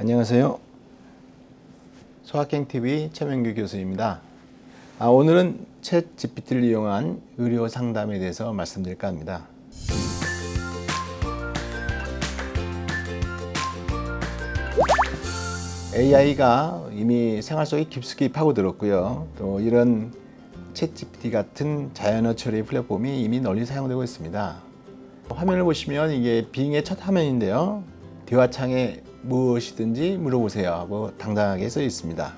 안녕하세요. 소학행TV 최명규 교수입니다. 아, 오늘은 챗 GPT를 이용한 의료 상담에 대해서 말씀드릴까 합니다. AI가 이미 생활 속에 깊숙이 파고들었고요. 또 이런 챗 GPT 같은 자연어 처리 플랫폼이 이미 널리 사용되고 있습니다. 화면을 보시면 이게 빙의 첫 화면인데요. 대화창에 무엇이든지 물어보세요 하고 당당하게 써 있습니다.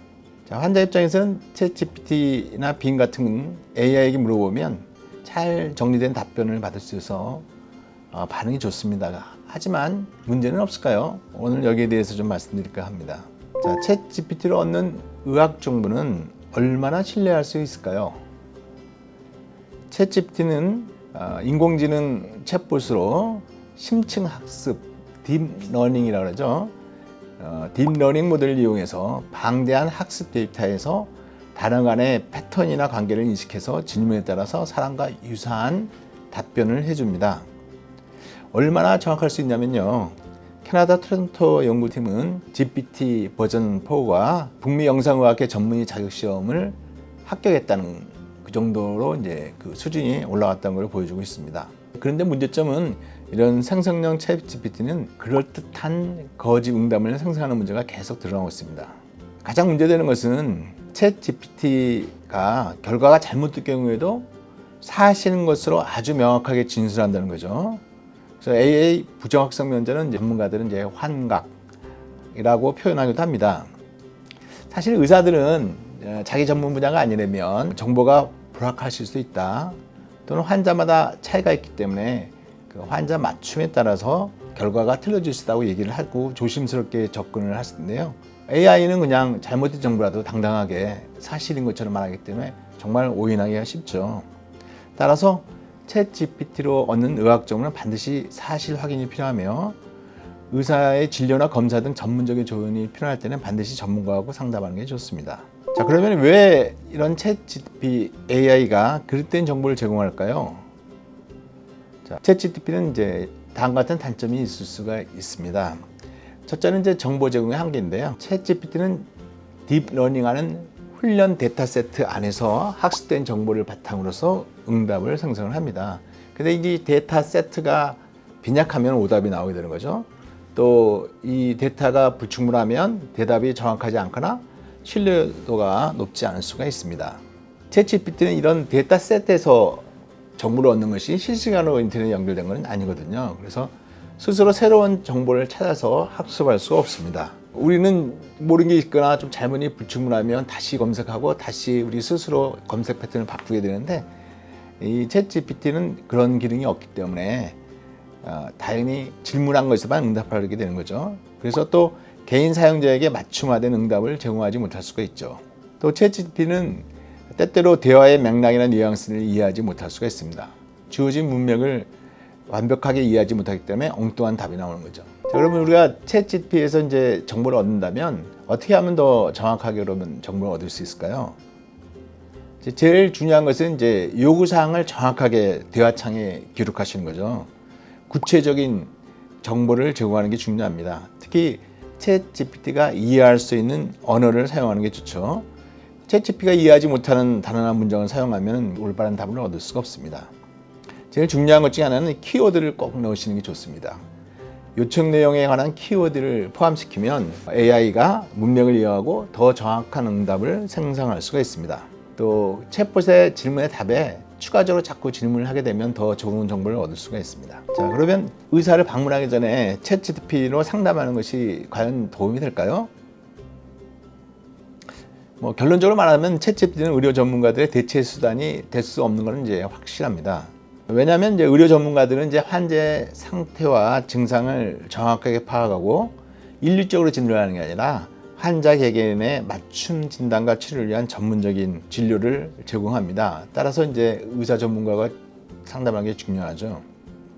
자, 환자 입장에서는 챗 GPT나 빙 같은 AI에게 물어보면 잘 정리된 답변을 받을 수 있어서 어, 반응이 좋습니다. 하지만 문제는 없을까요? 오늘 여기에 대해서 좀 말씀드릴까 합니다. 자, 챗 GPT로 얻는 의학 정보는 얼마나 신뢰할 수 있을까요? 챗 GPT는 어, 인공지능 챗봇으로 심층 학습, 딥러닝이라고 그러죠. 어, 딥러닝 모델을 이용해서 방대한 학습 데이터에서 단어 간의 패턴이나 관계를 인식해서 질문에 따라서 사람과 유사한 답변을 해줍니다. 얼마나 정확할 수 있냐면요. 캐나다 토론토 연구팀은 GPT 버전 4과 북미 영상의학회 전문의 자격 시험을 합격했다는 그 정도로 이제 그 수준이 올라갔다는 걸 보여주고 있습니다. 그런데 문제점은 이런 생성형 챗 GPT는 그럴듯한 거짓 응답을 생성하는 문제가 계속 드러나고 있습니다. 가장 문제되는 것은 챗 GPT가 결과가 잘못된 경우에도 사실인 것으로 아주 명확하게 진술한다는 거죠. 그래서 AA 부정확성 면제는 전문가들은 이제 환각이라고 표현하기도 합니다. 사실 의사들은 어, 자기 전문 분야가 아니라면 정보가 불확하실 수 있다. 또는 환자마다 차이가 있기 때문에 그 환자 맞춤에 따라서 결과가 틀려질 수 있다고 얘기를 하고 조심스럽게 접근을 하시는데요. AI는 그냥 잘못된 정보라도 당당하게 사실인 것처럼 말하기 때문에 정말 오인하기가 쉽죠. 따라서 챗 GPT로 얻는 의학 정보는 반드시 사실 확인이 필요하며 의사의 진료나 검사 등 전문적인 조언이 필요할 때는 반드시 전문가하고 상담하는 게 좋습니다. 자 그러면 왜 이런 챗 GPT AI가 그릇된 정보를 제공할까요? 자, 챗 GPT는 이제 다음 같은 단점이 있을 수가 있습니다. 첫째는 이제 정보 제공의 한계인데요. 챗 GPT는 딥러닝하는 훈련 데이터 세트 안에서 학습된 정보를 바탕으로서 응답을 생성을 합니다. 근데 이 데이터 세트가 빈약하면 오답이 나오게 되는 거죠. 또 이 데이터가 불충분하면 대답이 정확하지 않거나 신뢰도가 높지 않을 수가 있습니다. 챗GPT는 이런 데이터 세트에서 정보를 얻는 것이 실시간으로 인터넷 연결된 것은 아니거든요. 그래서 스스로 새로운 정보를 찾아서 학습할 수가 없습니다. 우리는 모르는 게 있거나 좀 잘못이 불충분하면 다시 검색하고 다시 우리 스스로 검색 패턴을 바꾸게 되는데 이 챗GPT는 그런 기능이 없기 때문에 어, 당연히 질문한 것에만 응답하게 되는 거죠. 그래서 또 개인 사용자에게 맞춤화된 응답을 제공하지 못할 수가 있죠. 또 챗GPT는 때때로 대화의 맥락이나 뉘앙스를 이해하지 못할 수가 있습니다. 주어진 문맥을 완벽하게 이해하지 못하기 때문에 엉뚱한 답이 나오는 거죠. 자, 그러면 우리가 챗GPT에서 이제 정보를 얻는다면 어떻게 하면 더 정확하게 그러면 정보를 얻을 수 있을까요? 제일 중요한 것은 이제 요구 사항을 정확하게 대화창에 기록하시는 거죠. 구체적인 정보를 제공하는 게 중요합니다. 특히 챗 GPT가 이해할 수 있는 언어를 사용하는 게 좋죠. 챗 GPT가 이해하지 못하는 단어나 문장을 사용하면 올바른 답을 얻을 수가 없습니다. 제일 중요한 것 중에 하나는 키워드를 꼭 넣으시는 게 좋습니다. 요청 내용에 관한 키워드를 포함시키면 AI가 문맥을 이해하고 더 정확한 응답을 생성할 수가 있습니다. 또 챗봇의 질문의 답에 추가적으로 자꾸 질문을 하게 되면 더 좋은 정보를 얻을 수가 있습니다. 자, 그러면 의사를 방문하기 전에 챗 GPT로 상담하는 것이 과연 도움이 될까요? 뭐 결론적으로 말하면 챗 GPT는 의료 전문가들의 대체 수단이 될 수 없는 것은 이제 확실합니다. 왜냐하면 이제 의료 전문가들은 이제 환자의 상태와 증상을 정확하게 파악하고 일률적으로 진료하는 게 아니라 환자 개개인의 맞춤 진단과 치료를 위한 전문적인 진료를 제공합니다. 따라서 이제 의사 전문가가 상담하는 게 중요하죠.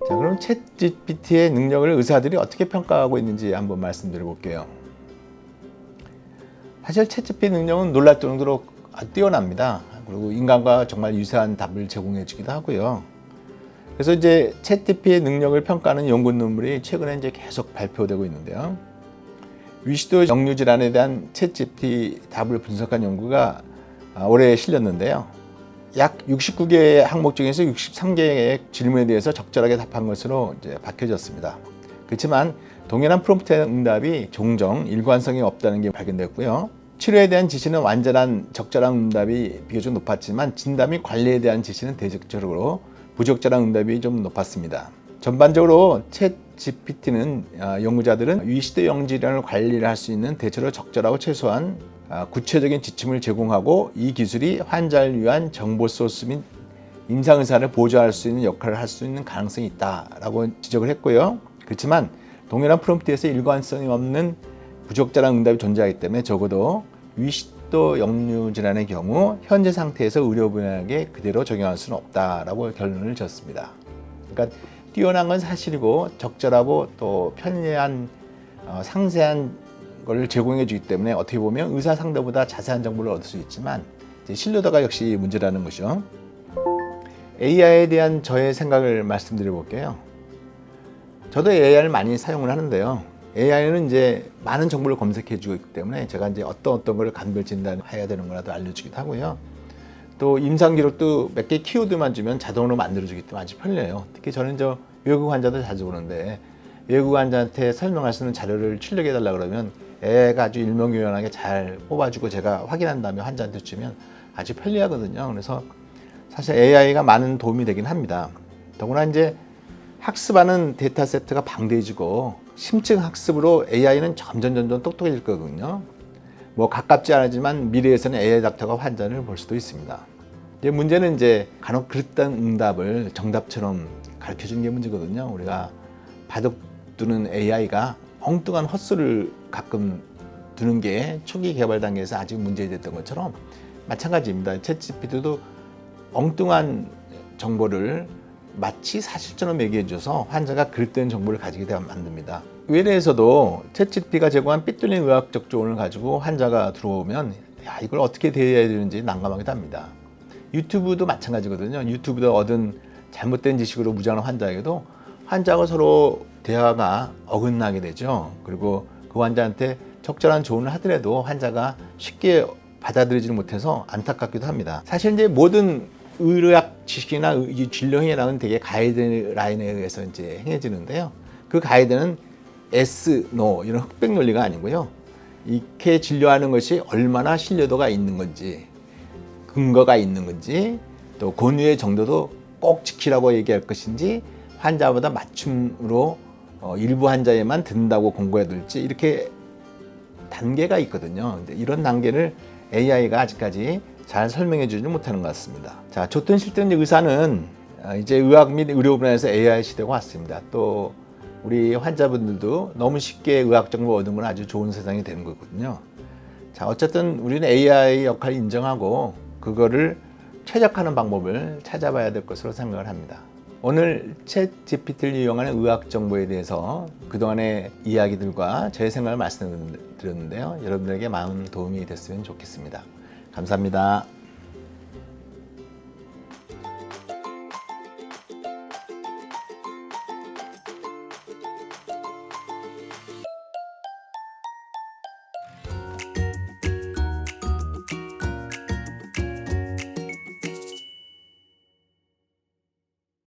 자, 그럼 챗 GPT의 능력을 의사들이 어떻게 평가하고 있는지 한번 말씀드려 볼게요. 사실 챗 GPT 능력은 놀랄 정도로 뛰어납니다. 그리고 인간과 정말 유사한 답을 제공해 주기도 하고요. 그래서 이제 챗GPT의 능력을 평가하는 연구 논문이 최근에 이제 계속 발표되고 있는데요. 위시도 역류 질환에 대한 챗GPT 답을 분석한 연구가 아, 올해 실렸는데요. 약 69개의 항목 중에서 63개의 질문에 대해서 적절하게 답한 것으로 이제 밝혀졌습니다. 그렇지만 동일한 프롬프트 응답이 종종 일관성이 없다는 게 발견됐고요. 치료에 대한 지시는 완전한 적절한 응답이 비교적 높았지만 진단 및 관리에 대한 지시는 대적적으로 부적절한 응답이 좀 높았습니다. 전반적으로 챗 GPT는 아, 연구자들은 위시대 영질환을 관리를 할 수 있는 대체로 적절하고 최소한 아, 구체적인 지침을 제공하고 이 기술이 환자를 위한 정보 소스 및 임상 의사를 보조할 수 있는 역할을 할 수 있는 가능성이 있다라고 지적을 했고요. 그렇지만 동일한 프롬프트에서 일관성이 없는 부적절한 응답이 존재하기 때문에 적어도 위시도 역류 질환의 경우 현재 상태에서 의료 분야에 그대로 적용할 수는 없다라고 결론을 지었습니다. 그러니까 뛰어난 건 사실이고 적절하고 또 편리한 어, 상세한 걸 제공해 주기 때문에 어떻게 보면 의사 상대보다 자세한 정보를 얻을 수 있지만 신뢰도가 역시 문제라는 것이죠. AI에 대한 저의 생각을 말씀드려 볼게요. 저도 AI를 많이 사용을 하는데요. AI는 이제 많은 정보를 검색해 주기 때문에 제가 이제 어떤 어떤 걸 감별 진단해야 되는 거라도 알려주기도 하고요. 또 임상 기록도 몇 개 키워드만 주면 자동으로 만들어주기 때문에 아주 편리해요. 특히 저는 저 외국 환자들 자주 보는데 외국 환자한테 설명할 수 있는 자료를 출력해 달라 그러면 애가 아주 일명요연하게 잘 뽑아주고 제가 확인한 다음에 환자한테 주면 아주 편리하거든요. 그래서 사실 AI가 많은 도움이 되긴 합니다. 더구나 이제 학습하는 데이터 세트가 방대해지고 심층 학습으로 AI는 점점 점점 똑똑해질 거거든요. 뭐 가깝지 않지만 미래에서는 AI 닥터가 환자를 볼 수도 있습니다. 이제 문제는 이제 간혹 그릇된 응답을 정답처럼 가르쳐 주는 게 문제거든요. 우리가 바둑 두는 AI가 엉뚱한 헛수를 가끔 두는 게 초기 개발 단계에서 아직 문제됐던 것처럼 마찬가지입니다. 챗 GPT도 엉뚱한 정보를 마치 사실처럼 얘기해줘서 환자가 그릇된 정보를 가지게 되- 만듭니다. 의뢰에서도 챗GPT가 제공한 삐뚤린 의학적 조언을 가지고 환자가 들어오면 야 이걸 어떻게 대해야 되는지 난감하기도 합니다. 유튜브도 마찬가지거든요. 유튜브도 얻은 잘못된 지식으로 무장한 환자에게도 환자가 서로 대화가 어긋나게 되죠. 그리고 그 환자한테 적절한 조언을 하더라도 환자가 쉽게 받아들이지 못해서 안타깝기도 합니다. 사실 이제 모든 의료학 지식이나 이 진료 행위라는 되게 가이드라인에 의해서 이제 행해지는데요. 그 가이드는 S, NO 이런 흑백 논리가 아니고요. 이렇게 진료하는 것이 얼마나 신뢰도가 있는 건지, 근거가 있는 건지, 또 권유의 정도도 꼭 지키라고 얘기할 것인지, 환자보다 맞춤으로 어, 일부 환자에만 듣는다고 공고해야 될지 이렇게 단계가 있거든요. 이런 단계를 AI가 아직까지 잘 설명해 주지 못하는 것 같습니다. 자, 좋든 싫든 의사는 아, 이제 의학 및 의료 분야에서 AI 시대가 왔습니다. 또 우리 환자분들도 너무 쉽게 의학 정보 건 아주 좋은 세상이 되는 거거든요. 자, 어쨌든 우리는 AI 역할을 인정하고 그거를 최적화하는 방법을 찾아봐야 될 것으로 생각을 합니다. 오늘 챗 GPT를 이용하는 의학 정보에 대해서 그동안의 이야기들과 제 생각을 말씀드렸는데요. 여러분들에게 많은 도움이 됐으면 좋겠습니다. 감사합니다.